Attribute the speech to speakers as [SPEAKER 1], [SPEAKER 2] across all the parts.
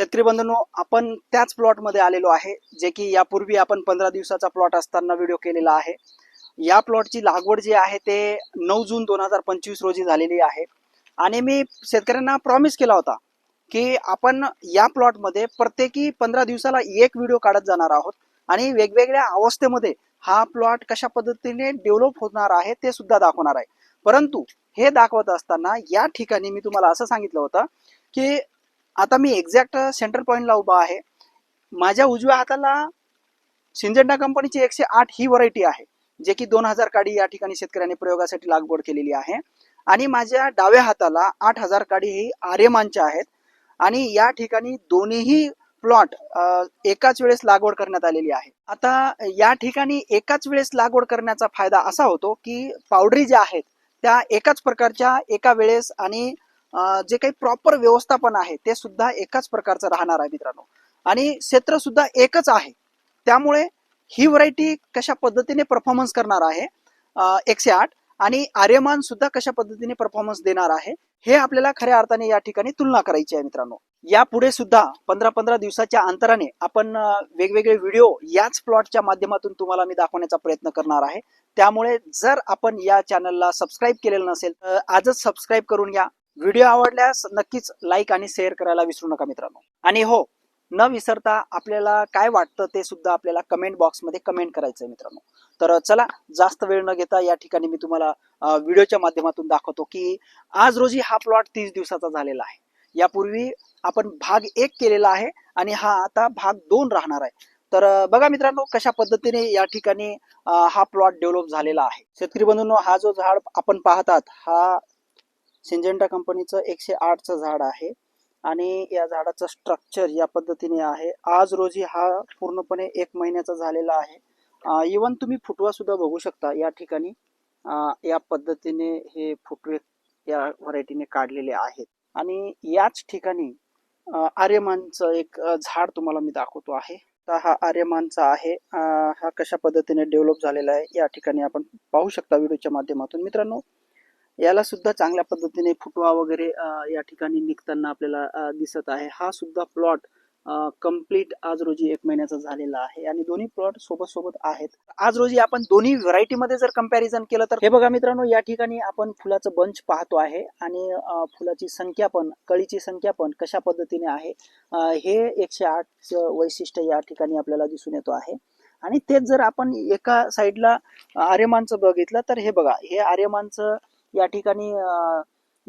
[SPEAKER 1] शेतकरी बंधूंनो आपण त्याच प्लॉटमध्ये आलेलो आहे जे की यापूर्वी आपण पंधरा दिवसाचा प्लॉट असताना व्हिडिओ केलेला आहे. या प्लॉटची लागवड जी आहे ते नऊ जून दोन हजार पंचवीस रोजी झालेली आहे. आणि मी शेतकऱ्यांना प्रॉमिस केला होता की आपण या प्लॉटमध्ये प्रत्येकी पंधरा दिवसाला एक व्हिडिओ काढत जाणार आहोत. आणि वेगवेगळ्या अवस्थेमध्ये हा प्लॉट कशा पद्धतीने डेव्हलप होणार आहे ते सुद्धा दाखवणार आहे. परंतु हे दाखवत असताना या ठिकाणी मी तुम्हाला असं सांगितलं होतं की आता मी एक्झॅक्ट सेंटर पॉईंटला उभा आहे. माझ्या उजव्या हाताला सिंजेंडा कंपनीची एकशे आठ ही व्हरायटी आहे जे की दोन हजार काडी या ठिकाणी शेतकऱ्यांनी प्रयोगासाठी लागवड केलेली आहे. आणि माझ्या डाव्या हाताला आठ हजार काडी ही आर्यमानच्या आहेत. आणि या ठिकाणी दोन्हीही प्लॉट एकाच वेळेस लागवड करण्यात आलेली आहे. आता या ठिकाणी एकाच वेळेस लागवड करण्याचा फायदा असा होतो की पावडरी ज्या आहेत त्या एकाच प्रकारच्या एका वेळेस आणि जे काही प्रॉपर व्यवस्थापन आहे ते सुद्धा एकाच प्रकारचं राहणार आहे मित्रांनो. आणि क्षेत्र सुद्धा एकच आहे. त्यामुळे ही व्हरायटी कशा पद्धतीने परफॉर्मन्स करणार आहे? एकशे आठ. आणि आर्यमान सुद्धा कशा पद्धतीने परफॉर्मन्स देणार आहे? हे आपल्याला खऱ्या अर्थाने या ठिकाणी तुलना करायची आहे मित्रांनो. यापुढे सुद्धा पंधरा पंधरा दिवसाच्या अंतराने आपण वेगवेगळे व्हिडिओ याच प्लॉटच्या माध्यमातून तुम्हाला मी दाखवण्याचा प्रयत्न करणार आहे. त्यामुळे जर आपण या चॅनलला सबस्क्राईब केलेलं नसेल तर आजच सबस्क्राईब करून या व्हिडिओ आवडल्यास नक्कीच लाईक आणि शेअर करायला विसरू नका मित्रांनो. आणि हो न विसरता आपल्याला काय वाटतं ते सुद्धा आपल्याला कमेंट बॉक्समध्ये कमेंट करायचं आहे मित्रांनो. तर चला जास्त वेळ न घेता या ठिकाणी मी तुम्हाला व्हिडिओच्या माध्यमातून दाखवतो की आज रोजी हा प्लॉट तीस दिवसाचा झालेला आहे. यापूर्वी आपण भाग एक केलेला आहे आणि हा आता भाग दोन राहणार आहे. तर बघा मित्रांनो कशा पद्धतीने या ठिकाणी हा प्लॉट डेव्हलप झालेला आहे. शेतकरी बंधूंनो हा जो झाड आपण पाहतात हा सिंजेंटा कंपनीचं एकशे आठचं झाड आहे. आणि या झाडाचं स्ट्रक्चर या पद्धतीने आहे. आज रोजी हा पूर्णपणे एक महिन्याचा झालेला आहे. इवन तुम्ही फुटवा सुद्धा बघू शकता या ठिकाणी. या पद्धतीने हे फुटवे या व्हरायटीने काढलेले आहेत. आणि याच ठिकाणी आर्यमानचं एक झाड तुम्हाला मी दाखवतो आहे. तर हा आर्यमानचा आहे. हा कशा पद्धतीने डेव्हलप झालेला आहे या ठिकाणी आपण पाहू शकता व्हिडिओच्या माध्यमातून. मित्रांनो याला सुद्धा चांगल्या पद्धतीने फुटवा वगैरे या ठिकाणी निघताना आपल्याला दिसत आहे. हा सुद्धा प्लॉट कंप्लीट आज रोजी एक महिन्याचा झालेला आहे आणि दोन्ही प्लॉट सोबत सोबत आहेत. आज रोजी आपण दोन्ही व्हरायटी मध्ये जर कंपॅरिझन केलं तर हे बघा मित्रांनो या ठिकाणी आपण फुलाचं बंच पाहतो आहे आणि फुलाची संख्या पण कळीची संख्या पण कशा पद्धतीने आहे हे एकशे आठ वैशिष्ट्य या ठिकाणी आपल्याला दिसून येतो आहे. आणि तेच जर आपण एका साईडला आर्यमानचं बघितलं तर हे बघा हे आर्यमानचं या ठिकाणी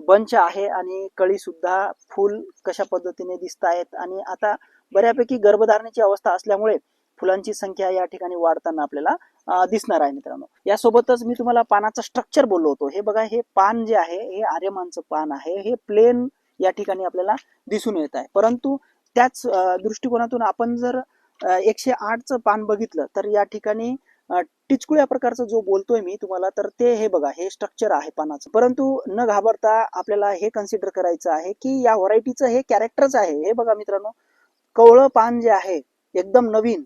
[SPEAKER 1] बंच आहे आणि कळी सुद्धा फुल कशा पद्धतीने दिसत आहेत. आणि आता बऱ्यापैकी गर्भधारणेची अवस्था असल्यामुळे फुलांची संख्या या ठिकाणी वाढताना आपल्याला दिसणार आहे मित्रांनो. यासोबतच मी तुम्हाला पानाचं स्ट्रक्चर बोललो होतो. हे बघा हे पान जे आहे हे आर्यमानचं पान आहे. हे प्लेन या ठिकाणी आपल्याला दिसून येत आहे. परंतु त्याच दृष्टिकोनातून आपण जर एकशे आठचं पान बघितलं तर या ठिकाणी टिचकुळ्या प्रकारचा जो बोलतोय मी तुम्हाला तर ते हे बघा हे स्ट्रक्चर आहे पानाचं. परंतु न घाबरता आपल्याला हे कन्सिडर करायचं आहे की या व्हरायटीचं हे कॅरेक्टरच आहे. हे बघा मित्रांनो कवळं पान जे आहे एकदम नवीन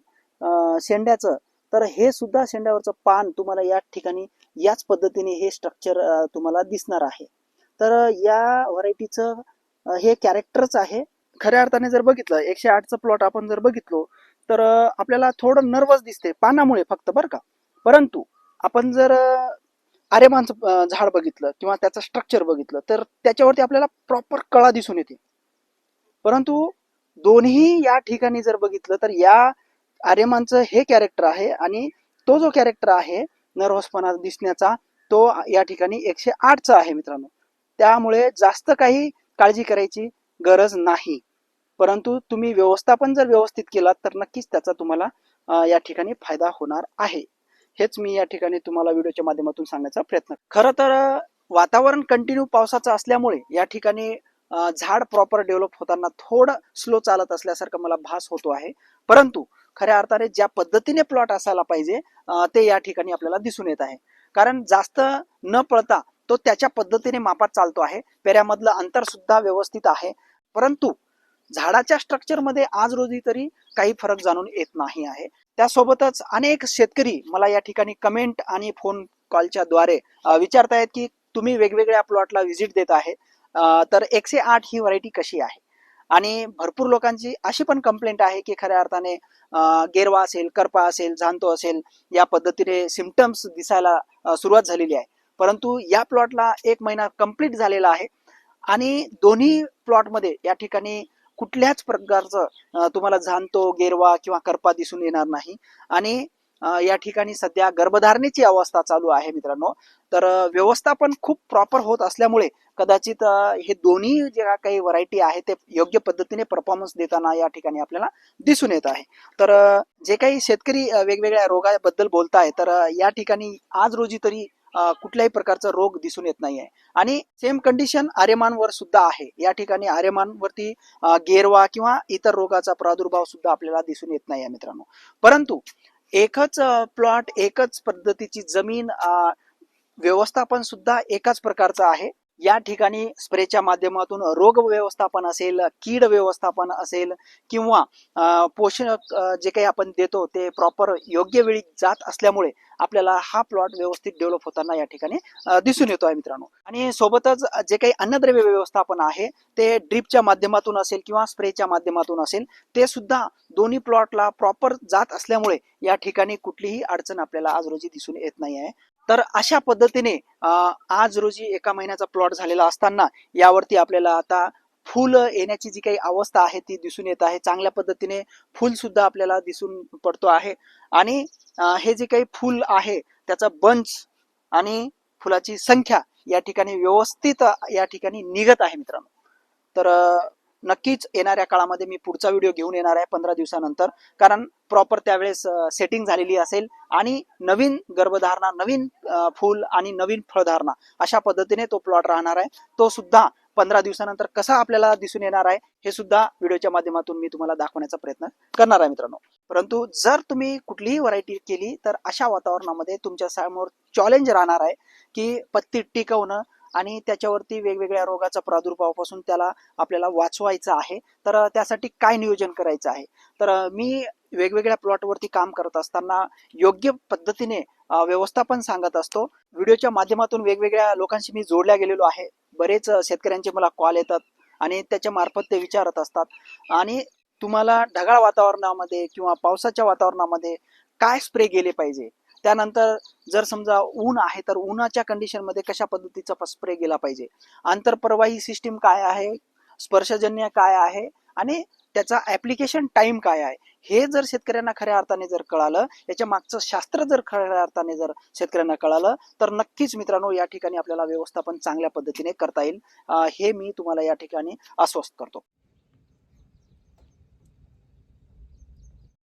[SPEAKER 1] शेंड्याचं तर हे सुद्धा शेंड्यावरचं पान तुम्हाला या ठिकाणी याच पद्धतीने हे स्ट्रक्चर तुम्हाला दिसणार आहे. तर या व्हरायटीचं हे कॅरेक्टरच आहे. खऱ्या अर्थाने जर बघितलं एकशे आठचं प्लॉट आपण जर बघितलो तर आपल्याला थोडं नर्वस दिसते पानामुळे फक्त बरं का. परंतु आपण जर अं, आर्यमानचं झाड बघितलं किंवा त्याचं स्ट्रक्चर बघितलं तर त्याच्यावरती आपल्याला प्रॉपर कळा दिसून येते. परंतु दोन्ही या ठिकाणी जर बघितलं तर या आर्यमानचं हे कॅरेक्टर आहे आणि तो जो कॅरेक्टर आहे नर्वसपणा दिसण्याचा तो या ठिकाणी एकशे आठचा आहे मित्रांनो. त्यामुळे जास्त काही काळजी करायची गरज नाही. परंतु तुम्ही व्यवस्थापन जर व्यवस्थित केलात तर नक्कीच त्याचा तुम्हाला या ठिकाणी फायदा होणार आहे. हेच मी या ठिकाणी तुम्हाला व्हिडिओच्या माध्यमातून सांगण्याचा प्रयत्न खरं तर वातावरण कंटिन्यू पावसाचं असल्यामुळे या ठिकाणी झाड प्रॉपर डेव्हलप होताना थोडं स्लो चालत असल्यासारखं मला भास होतो आहे. परंतु खऱ्या अर्थाने ज्या पद्धतीने प्लॉट असायला पाहिजे ते या ठिकाणी आपल्याला दिसून येत आहे. कारण जास्त न पळता तो त्याच्या पद्धतीने मापात चालतो आहे. पेऱ्यामधलं अंतर सुद्धा व्यवस्थित आहे. परंतु झाडाच्या स्ट्रक्चरमध्ये आज रोजी तरी काही फरक जाणून येत नाही आहे. त्यासोबतच अनेक शेतकरी मला या ठिकाणी कमेंट आणि फोन कॉलच्या द्वारे अं, विचारतायत की तुम्ही वेगवेगळ्या प्लॉटला व्हिजिट देत आहे. तर एकशे आठ ही व्हरायटी कशी आहे? आणि भरपूर लोकांची अशी पण कंप्लेंट आहे की खऱ्या अर्थाने गेरवा असेल करपा असेल जाणतो असेल या पद्धतीने सिमटम्स दिसायला सुरुवात झालेली आहे. परंतु या प्लॉटला एक महिना कंप्लीट झालेला आहे. आणि दोन्ही प्लॉटमध्ये या ठिकाणी कुठल्याच प्रकारचं तुम्हाला जाणतो गेरवा किंवा करपा दिसून येणार नाही. आणि या ठिकाणी सध्या गर्भधारणेची अवस्था चालू आहे मित्रांनो. तर व्यवस्थापन खूप प्रॉपर होत असल्यामुळे कदाचित हे दोन्ही जे काही व्हरायटी आहे ते योग्य पद्धतीने परफॉर्मन्स देताना या ठिकाणी आपल्याला दिसून येत आहे. तर जे काही शेतकरी वेगवेगळ्या रोगाबद्दल बोलताय तर या ठिकाणी आज रोजी तरी कुठल्याही प्रकारचा रोग दिसून येत नाही आहे आणि सेम कंडिशन आर्यमानवर सुद्धा आहे. या ठिकाणी आर्यमानवरती गेरवा किंवा इतर रोगाचा प्रादुर्भाव सुद्धा आपल्याला दिसून येत नाही आहे मित्रांनो. परंतु एकच प्लॉट एकच पद्धतीची जमीन व्यवस्थापन सुद्धा एकाच प्रकारचं आहे. या ठिकाणी स्प्रेच्या माध्यमातून रोग व्यवस्थापन असेल कीड व्यवस्थापन असेल किंवा अं, पोषक जे काही आपण देतो ते प्रॉपर योग्य वेळी जात असल्यामुळे आपल्याला हा प्लॉट व्यवस्थित डेव्हलप होताना या ठिकाणी दिसून येतो आहे मित्रांनो. आणि सोबतच जे काही अन्नद्रव्य व्यवस्थापन आहे ते ड्रीपच्या माध्यमातून असेल किंवा स्प्रेच्या माध्यमातून असेल ते सुद्धा दोन्ही प्लॉटला प्रॉपर जात असल्यामुळे या ठिकाणी कुठलीही अडचण आपल्याला आज रोजी दिसून येत नाही आहे तर अशा पद्धतीने आज रोजी एका महिन्याचा प्लॉट झालेला असताना यावरती आपल्याला आता फुल येण्याची जी काही अवस्था आहे ती दिसून येत आहे. चांगल्या पद्धतीने फुल सुद्धा आपल्याला दिसून पडतो आहे. आणि हे जे काही फुल आहे त्याचा बंच आणि फुलाची संख्या या ठिकाणी व्यवस्थित या ठिकाणी निघत आहे मित्रांनो. तर नक्कीच येणाऱ्या काळामध्ये मी पुढचा व्हिडिओ घेऊन येणार आहे पंधरा दिवसानंतर. कारण प्रॉपर त्यावेळेस सेटिंग झालेली असेल आणि नवीन गर्भधारणा नवीन फूल आणि नवीन फळधारणा अशा पद्धतीने तो प्लॉट राहणार आहे. तो सुद्धा पंधरा दिवसानंतर कसा आपल्याला दिसून येणार आहे हे सुद्धा व्हिडिओच्या माध्यमातून मी तुम्हाला दाखवण्याचा प्रयत्न करणार आहे मित्रांनो. परंतु जर तुम्ही कुठलीही व्हरायटी केली तर अशा वातावरणामध्ये तुमच्यासमोर चॅलेंज राहणार आहे की पत्ती टिकवणं आणि त्याच्यावरती वेगवेगळ्या रोगाचा प्रादुर्भावापासून त्याला आपल्याला वाचवायचं आहे. तर त्यासाठी काय नियोजन करायचं आहे? तर मी वेगवेगळ्या प्लॉटवरती काम करत असताना योग्य पद्धतीने व्यवस्थापन सांगत असतो. व्हिडिओच्या माध्यमातून वेगवेगळ्या लोकांशी मी जोडल्या गेलेलो आहे. बरेच शेतकऱ्यांचे मला कॉल येतात आणि त्याच्या मार्फत ते विचारत असतात. आणि तुम्हाला ढगाळ वातावरणामध्ये किंवा पावसाच्या वातावरणामध्ये काय स्प्रे गेले पाहिजे? त्यानंतर जर समजा ऊन आहे तर उन्हाच्या कंडिशनमध्ये कशा पद्धतीचा स्प्रे गेला पाहिजे? आंतरप्रवाही सिस्टीम काय आहे? स्पर्शजन्य काय आहे? आणि त्याचा ऍप्लिकेशन टाइम काय आहे? हे जर शेतकऱ्यांना खऱ्या अर्थाने जर कळालं याच्या मागचं शास्त्र जर खऱ्या अर्थाने जर शेतकऱ्यांना कळालं तर नक्कीच मित्रांनो या ठिकाणी आपल्याला व्यवस्थापन चांगल्या पद्धतीने करता येईल. हे मी तुम्हाला या ठिकाणी आश्वस्त करतो.